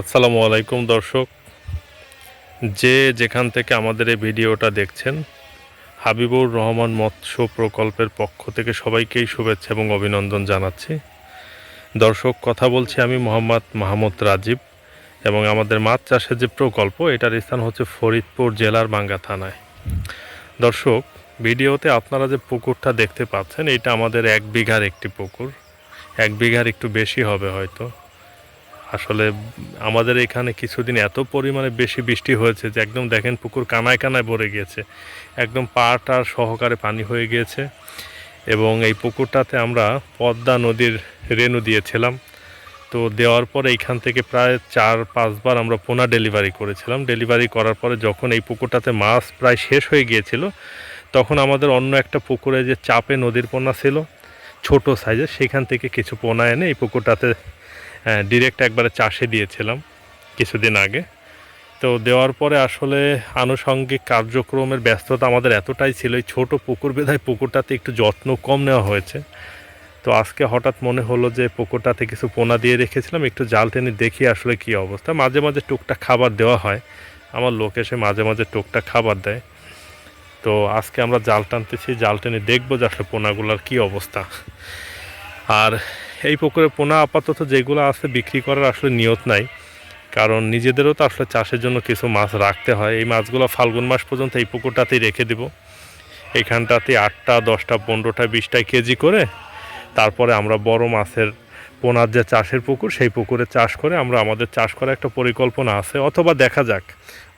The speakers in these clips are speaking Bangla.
আসসালামু আলাইকুম দর্শক। যে যেখান থেকে আমাদের এই ভিডিওটা দেখছেন, হাবিবুর রহমান মৎস্য প্রকল্পের পক্ষ থেকে সবাইকেই শুভেচ্ছা এবং অভিনন্দন জানাচ্ছি। দর্শক, কথা বলছি আমি মোহাম্মদ মাহমুদ রাজীব এবং আমাদের মাছ চাষের যে প্রকল্প, এটার স্থান হচ্ছে ফরিদপুর জেলার বাঙ্গা থানায়। দর্শক, ভিডিওতে আপনারা যে পুকুরটা দেখতে পাচ্ছেন, এটা আমাদের এক বিঘার একটি পুকুর। এক বিঘার একটু বেশি হবে হয়তো। আসলে আমাদের এখানে কিছুদিন এত পরিমাণে বেশি বৃষ্টি হয়েছে যে একদম দেখেন পুকুর কানায় কানায় ভরে গিয়েছে। একদম পাটার সহকারে পানি হয়ে গিয়েছে এবং এই পুকুরটাতে আমরা পদ্মা নদীর রেণু দিয়েছিলাম। তো দেওয়ার পরে এইখান থেকে প্রায় চার পাঁচবার আমরা পোনা ডেলিভারি করেছিলাম। ডেলিভারি করার পরে যখন এই পুকুরটাতে মাছ প্রায় শেষ হয়ে গিয়েছিল, তখন আমাদের অন্য একটা পুকুরে যে চাপে নদীর পোনা ছিল, ছোট সাইজের, সেখান থেকে কিছু পোনা এনে এই পুকুরটাতে ডিরেক্ট একবারে চাষে দিয়েছিলাম কিছুদিন আগে। তো দেওয়ার পরে আসলে আনুষঙ্গিক কার্যক্রমের ব্যস্ততা আমাদের এতটাই ছিল, এই ছোটো পুকুর বেধায় পুকুরটাতে একটু যত্ন কম নেওয়া হয়েছে। তো আজকে হঠাৎ মনে হলো যে পুকুরটাতে কিছু পোনা দিয়ে রেখেছিলাম, একটু জাল টেনে দেখি আসলে কি অবস্থা। মাঝে মাঝে টুকটাক খাবার দেওয়া হয়, আমার লোক এসে মাঝে মাঝে টুকটাক খাবার দেয়। তো আজকে আমরা জাল টানতেছি, জাল টেনে দেখব যে আসলে পোনাগুলোর কী অবস্থা। আর এই পুকুরে পোনা আপাতত যেগুলো আছে বিক্রি করার আসলে নিয়ত নাই। কারণ নিজেদেরও তো আসলে চাষের জন্য কিছু মাছ রাখতে হয়। এই মাছগুলো ফাল্গুন মাস পর্যন্ত এই পুকুরটাতেই রেখে দিব। এইখানটাতে আটটা, দশটা, পনেরোটা, বিশটা কেজি করে তারপরে আমরা বড় মাছের পোনার যে চাষের পুকুর, সেই পুকুরে চাষ করে আমরা আমাদের চাষ করার একটা পরিকল্পনা আছে। অথবা দেখা যাক,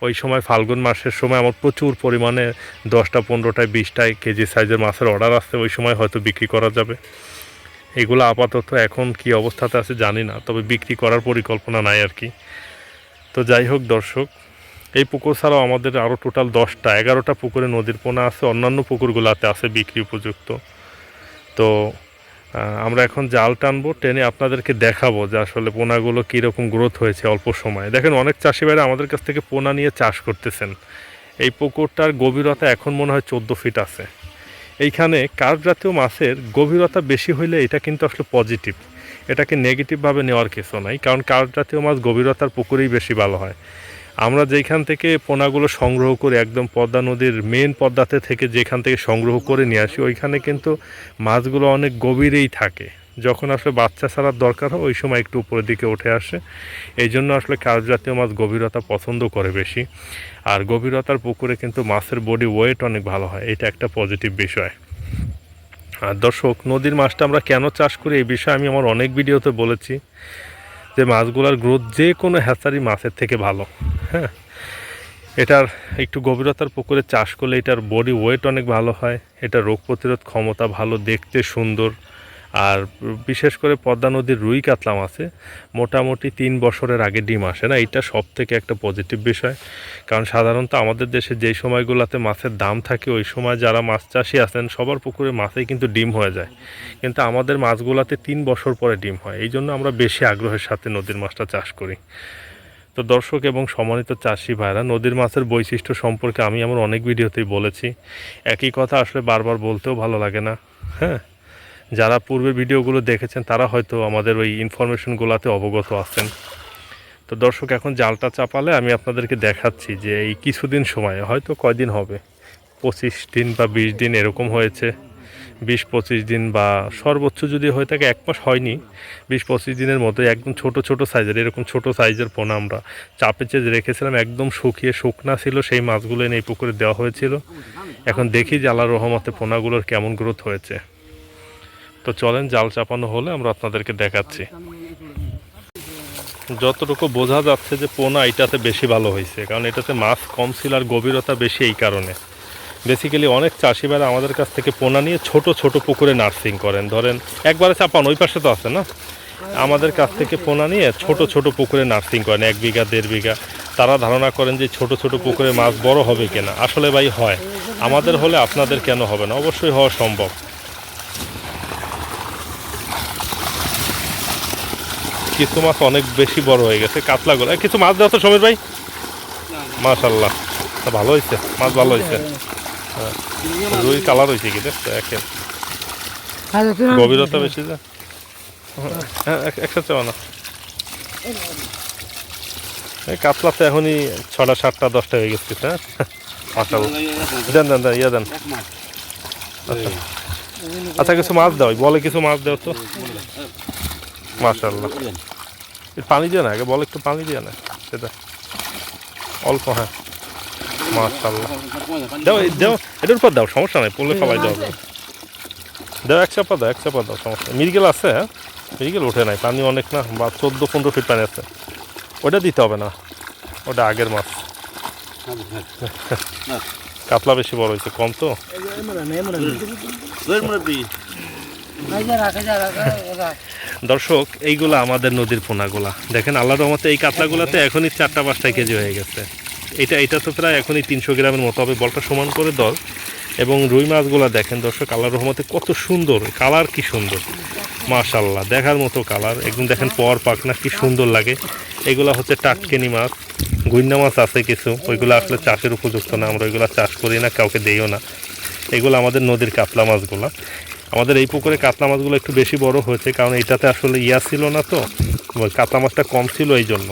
ওই সময় ফাল্গুন মাসের সময় আমার প্রচুর পরিমাণে দশটা পনেরোটায় বিশটায় কেজি সাইজের মাছের অর্ডার আসছে, ওই সময় হয়তো বিক্রি করা যাবে। এগুলো আপাতত এখন কি অবস্থাতে আছে জানি না, তবে বিক্রি করার পরিকল্পনা নাই আর কি। তো যাই হোক দর্শক, এই পুকুর ছাড়াও আমাদের আরও টোটাল দশটা, এগারোটা পুকুরে নদীর পোনা আছে, অন্যান্য পুকুরগুলোতে আছে বিক্রি উপযুক্ত। তো আমরা এখন জাল টানবো, টেনে আপনাদেরকে দেখাবো যে আসলে পোনাগুলো কীরকম গ্রোথ হয়েছে অল্প সময়ে। দেখেন অনেক চাষি ভাইরা আমাদের কাছ থেকে পোনা নিয়ে চাষ করতেছেন। এই পুকুরটার গভীরতা এখন মনে হয় চোদ্দ ফিট আছে। এইখানে কার্ভ জাতীয় মাছের গভীরতা বেশি হইলে এটা কিন্তু আসলে পজিটিভ এটাকে নেগেটিভভাবে নেওয়ার কিছু নাই, কারণ কার্ভ জাতীয় মাছ গভীরতার পুকুরেই বেশি ভালো হয়। আমরা যেখান থেকে পোনাগুলো সংগ্রহ করে একদম পদ্মা নদীর মেন পদ্মাতে থেকে যেখান থেকে সংগ্রহ করে নিয়ে আসি, ওইখানে কিন্তু মাছগুলো অনেক গভীরেই থাকে। যখন আসলে বাচ্চা ছাড়ার দরকার হয়, ওই সময় একটু উপরের দিকে উঠে আসে। এই জন্য আসলে কার্প জাতীয় মাছ গভীরতা পছন্দ করে বেশি। আর গভীরতার পুকুরে কিন্তু মাছের বডি ওয়েট অনেক ভালো হয়, এটা একটা পজিটিভ বিষয়। আর দর্শক, নদীর মাছটা আমরা কেন চাষ করি এই বিষয়ে আমি আমার অনেক ভিডিওতে বলেছি যে মাছগুলোর গ্রোথ যে কোনো হ্যাচারি মাছের থেকে ভালো হ্যাঁ? এটার একটু গভীরতার পুকুরে চাষ করলে এটার বডি ওয়েট অনেক ভালো হয়, এটা রোগ প্রতিরোধ ক্ষমতা ভালো, দেখতে সুন্দর। আর বিশেষ করে পদ্মা নদীর রুই কাতলা মাছে মোটামুটি তিন বছরের আগে ডিম আসে না? এটা সব থেকে একটা পজিটিভ বিষয়। কারণ সাধারণত আমাদের দেশে যেই সময়গুলোতে মাছের দাম থাকে, ওই সময় যারা মাছ চাষি আছেন, সবার পুকুরে মাছেই কিন্তু ডিম হয়ে যায়। কিন্তু আমাদের মাছগুলোতে তিন বছর পরে ডিম হয়। এই জন্য আমরা বেশি আগ্রহের সাথে নদীর মাছটা চাষ করি। তো দর্শক এবং সম্মানিত চাষি ভাইরা, নদীর মাছের বৈশিষ্ট্য সম্পর্কে আমি আমার অনেক ভিডিওতেই বলেছি। একই কথা আসলে বারবার বলতেও ভালো লাগে না। হ্যাঁ? যারা পূর্বের ভিডিওগুলো দেখেছেন, তারা হয়তো আমাদের ওই ইনফরমেশনগুলোতে অবগত আছেন। তো দর্শক, এখন জালটা চাপালে আমি আপনাদেরকে দেখাচ্ছি যে এই কিছুদিন সময়ে, হয়তো কয়দিন হবে, পঁচিশ দিন বা বিশ দিন এরকম হয়েছে। বিশ পঁচিশ দিন বা সর্বোচ্চ যদি হয়ে থাকে, এক মাস হয়নি। বিশ পঁচিশ দিনের মতো একদম ছোট ছোট সাইজের, এরকম ছোট সাইজের পোনা আমরা চাপে চেয়ে রেখেছিলাম। একদম শুকিয়ে শুকনা ছিল, সেই মাছগুলো এনে এই পুকুরে দেওয়া হয়েছিল। এখন দেখি যে রহমতে পোনাগুলোর কেমন গ্রোথ হয়েছে। তো চলেন, জাল চাপানো হলে আমরা আপনাদেরকে দেখাচ্ছি। যতটুকু বোঝা যাচ্ছে যে পোনা এটাতে বেশি ভালো হয়েছে, কারণ এটাতে মাছ কম ছিল আর গভীরতা বেশি এই কারণে। বেসিক্যালি অনেক চাষি আমাদের কাছ থেকে পোনা নিয়ে ছোট ছোট পুকুরে নার্সিং করেন। ধরেন, একবারে চাপান, ওই পাশে তো আছে না? আমাদের কাছ থেকে পোনা নিয়ে ছোট ছোট পুকুরে নার্সিং করেন, এক বিঘা, দেড় বিঘা। তারা ধারণা করেন যে ছোট ছোট পুকুরে মাছ বড় হবে কিনা। আসলে ভাই হয়। আমাদের হলে আপনাদের কেন হবে না? অবশ্যই হওয়া সম্ভব। কিছু মাছ অনেক বেশি বড় হয়ে গেছে কাতলাগুলো এই কিছু মাছ দেওয়া তো সমীর ভাই। মাশাল্লাহ তা ভালো হয়েছে মাছ ভালো হয়েছে হ্যাঁ রুই কালার হয়েছে কি দেখছ একের গভীরতা বেশি যা। হ্যাঁ এক- একসাথে না এই কাতলা তো এখনই ছটা সাতটা দশটা হয়ে গেছে হ্যাঁ? মাশাল দেন দেন দেন ইয়ে দেন। আচ্ছা কিছু মাছ দাও বলে কিছু মাছ দাও তো। মাশাল্লাহ পানি দিয়ে না আগে বলে একটু পানি দিয়ে না সেটা। অল্প হ্যাঁ। মাশাল্লাহ দাও দাও এটার উপর দাও সমস্যা নাই পড়লে ফেলাই দাও দাও এক চাপা দাও এক চাপা দাও সমস্যা নেই। মিরগেল আছে হ্যাঁ? মিরগেল ওঠে নাই পানি অনেক না বা চোদ্দ পনেরো ফিট পানি আছে। ওটা দিতে হবে না ওটা আগের মাছ। কাতলা বেশি বড় হয়েছে কম তো। দর্শক, এইগুলো আমাদের নদীর পোনাগুলা। দেখেন আল্লাহ রহমতে এই কাতলাগুলোতে এখনই চারটা পাঁচটা কেজি হয়ে গেছে। এটা এটা তো প্রায় এখনই তিনশো গ্রামের মতো হবে, বলটা সমান করে দর এবং রুই মাছগুলা দেখেন দর্শক আল্লাহ রহমতে কত সুন্দর। কালার কি সুন্দর। মাশাল্লাহ দেখার মতো কালার। একদম দেখেন পর পাকনা কি সুন্দর লাগে। এগুলা হচ্ছে টাটকেনি মাছ। গুইন্না মাছ আছে কিছু, ওইগুলো আসলে চাষের উপযুক্ত না, আমরা ওইগুলো চাষ করি না, কাউকে দেইও না। এগুলো আমাদের নদীর কাতলা মাছগুলা। আমাদের এই পুকুরে কাতলা মাছগুলো একটু বেশি বড় হয়েছে, কারণ এটাতে আসলে ইয়া ছিল না তো কাতলা মাছটা কম ছিল এই জন্য।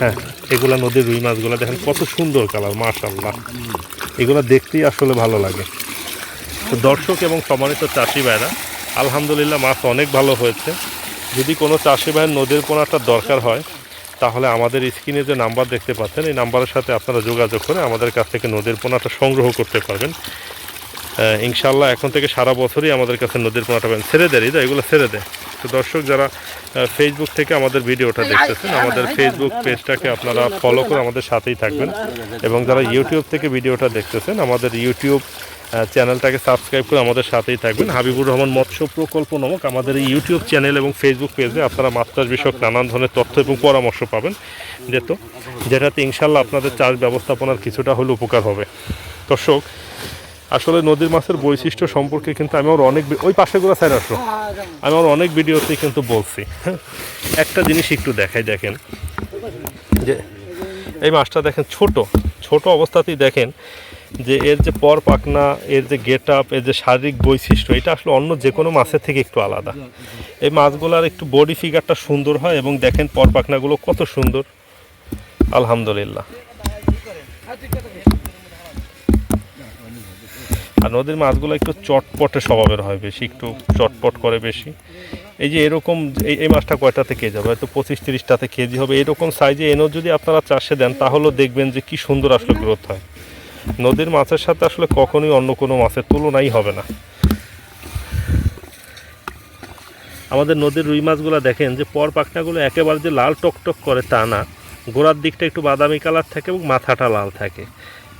হ্যাঁ এগুলো নদীর রুই মাছগুলো, দেখেন কত সুন্দর কালার মাশাল্লাহ এগুলো দেখতেই আসলে ভালো লাগে। তো দর্শক এবং সম্মানিত চাষি ভাইরা, আলহামদুলিল্লাহ মাছ অনেক ভালো হয়েছে। যদি কোনো চাষি ভাইয়ের নদীর পোনাটার দরকার হয়, তাহলে আমাদের স্ক্রিনে যে নাম্বার দেখতে পাচ্ছেন, এই নাম্বারের সাথে আপনারা যোগাযোগ করে আমাদের কাছ থেকে নদীর পোনাটা সংগ্রহ করতে পারবেন। ইনশাল্লাহ এখন থেকে সারা বছরই আমাদের কাছে নদীর পোনাটা পাবেন। ছেড়ে দেয় হৃদয় এগুলো ছেড়ে দেয় তো দর্শক যারা ফেসবুক থেকে আমাদের ভিডিওটা দেখতেছেন আমাদের ফেসবুক পেজটাকে আপনারা ফলো করে আমাদের সাথেই থাকবেন। এবং যারা ইউটিউব থেকে ভিডিওটা দেখতেছেন আমাদের ইউটিউব চ্যানেলটাকে সাবস্ক্রাইব করে আমাদের সাথেই থাকবেন। হাবিবুর রহমান মৎস্য প্রকল্প নামক আমাদের এই ইউটিউব চ্যানেল এবং ফেসবুক পেজে আপনারা মাছ চাষ বিষয়ক নানান ধরনের তথ্য এবং পরামর্শ পাবেন। যেত যেটাতে ইনশাল্লাহ আপনাদের চাষ ব্যবস্থাপনার কিছুটা হলে উপকার হবে। দর্শক আসলে নদীর মাছের বৈশিষ্ট্য সম্পর্কে কিন্তু আমি আমার অনেক ওই পাশেগুলো সাইড আসো। আমি আমার অনেক ভিডিওতেই কিন্তু বলছি। হ্যাঁ? একটা জিনিস একটু দেখাই, দেখেন। যে এই মাছটা দেখেন ছোট ছোট অবস্থাতেই দেখেন যে এর যে পর পাকনা এর যে গেট আপ এর যে শারীরিক বৈশিষ্ট্য, এটা আসলে অন্য যে কোনো মাছের থেকে একটু আলাদা। এই মাছগুলোর একটু বডি ফিগারটা সুন্দর হয় এবং দেখেন পর পাকনাগুলো কত সুন্দর। আলহামদুলিল্লাহ। আর নদীর মাছগুলো একটু চটপটে স্বভাবের হয় বেশি, একটু চটপট করে বেশি। এই যে এরকম এই এই মাছটা কয়টাতে কেজি হবে? হয়তো পঁচিশ তিরিশটাতে কেজি হবে। এরকম সাইজে এনেও যদি আপনারা চাষে দেন, তাহলেও দেখবেন যে কি সুন্দর আসলে গ্রোথ হয়। নদীর মাছের সাথে আসলে কখনোই অন্য কোনো মাছের তুলনাই হবে না। আমাদের নদীর রুই মাছগুলো দেখেন যে পর পাখনাগুলো একেবারে যে লাল টকটক করে তা না। গোড়ার দিকটা একটু বাদামি কালার থাকে এবং মাথাটা লাল থাকে।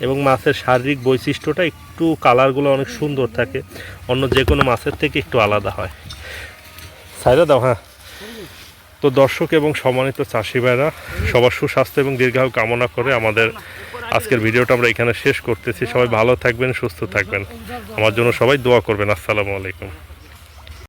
এবং মাছের শারীরিক বৈশিষ্ট্যটা একটু কালারগুলো অনেক সুন্দর থাকে। অন্য যে কোনো মাছের থেকে একটু আলাদা হয়। সাইডে দাও হ্যাঁ। তো দর্শক এবং সম্মানিত চাষি ভাইরা, সবার সুস্বাস্থ্য এবং দীর্ঘায়ু কামনা করে আমাদের আজকের ভিডিওটা আমরা এখানে শেষ করতেছি। সবাই ভালো থাকবেন, সুস্থ থাকবেন। আমার জন্য সবাই দোয়া করবেন। আসসালামু আলাইকুম।